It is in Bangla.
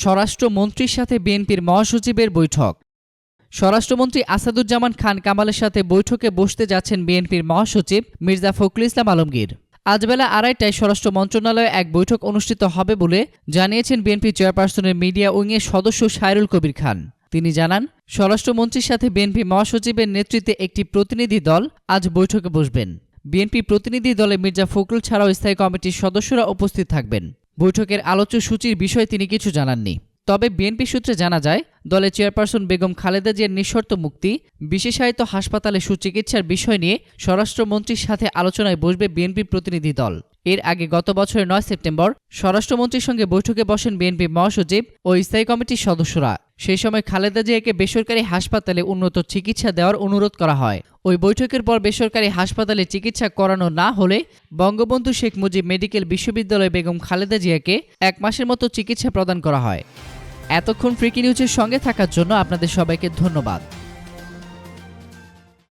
স্বরাষ্ট্রমন্ত্রীর সাথে বিএনপির মহাসচিবের বৈঠক। স্বরাষ্ট্রমন্ত্রী আসাদুজ্জামান খান কামালের সাথে বৈঠকে বসতে যাচ্ছেন বিএনপির মহাসচিব মির্জা ফখরুল ইসলাম আলমগীর। আজ বেলা আড়াইটায় স্বরাষ্ট্র মন্ত্রণালয়ে এক বৈঠক অনুষ্ঠিত হবে বলে জানিয়েছেন বিএনপি চেয়ারপারসনের মিডিয়া উইংয়ের সদস্য সাইরুল কবির খান। তিনি জানান, স্বরাষ্ট্রমন্ত্রীর সাথে বিএনপি মহাসচিবের নেতৃত্বে একটি প্রতিনিধি দল আজ বৈঠকে বসবেন। বিএনপি প্রতিনিধি দলে মির্জা ফখরুল ছাড়াও স্থায়ী কমিটির সদস্যরা উপস্থিত থাকবেন। বৈঠকের আলোচ্য সূচির বিষয়ে তিনি কিছু জানাননি। তবে বিএনপি সূত্রে জানা যায়, দলের চেয়ারপারসন বেগম খালেদা জিয়ার নিঃশর্ত মুক্তি, বিশেষায়িত হাসপাতালে সুচিকিৎসার বিষয় নিয়ে স্বরাষ্ট্রমন্ত্রীর সাথে আলোচনায় বসবে বিএনপি প্রতিনিধি দল। এর আগে গত বছরের নয় সেপ্টেম্বর স্বরাষ্ট্রমন্ত্রীর সঙ্গে বৈঠকে বসেন বিএনপি মহাসচিব ও স্থায়ী কমিটির সদস্যরা। সেই সময় খালেদা জিয়াকে বেসরকারি হাসপাতালে উন্নত চিকিৎসা দেওয়ার অনুরোধ করা হয়। ওই বৈঠকের পর বেসরকারি হাসপাতালে চিকিৎসা করানো না হলে বঙ্গবন্ধু শেখ মুজিব মেডিকেল বিশ্ববিদ্যালয়ে বেগম খালেদা জিয়াকে এক মাসের মতো চিকিৎসা প্রদান করা হয়। এতক্ষণ ফ্রিকি নিউজের সঙ্গে থাকার জন্য আপনাদের সবাইকে ধন্যবাদ।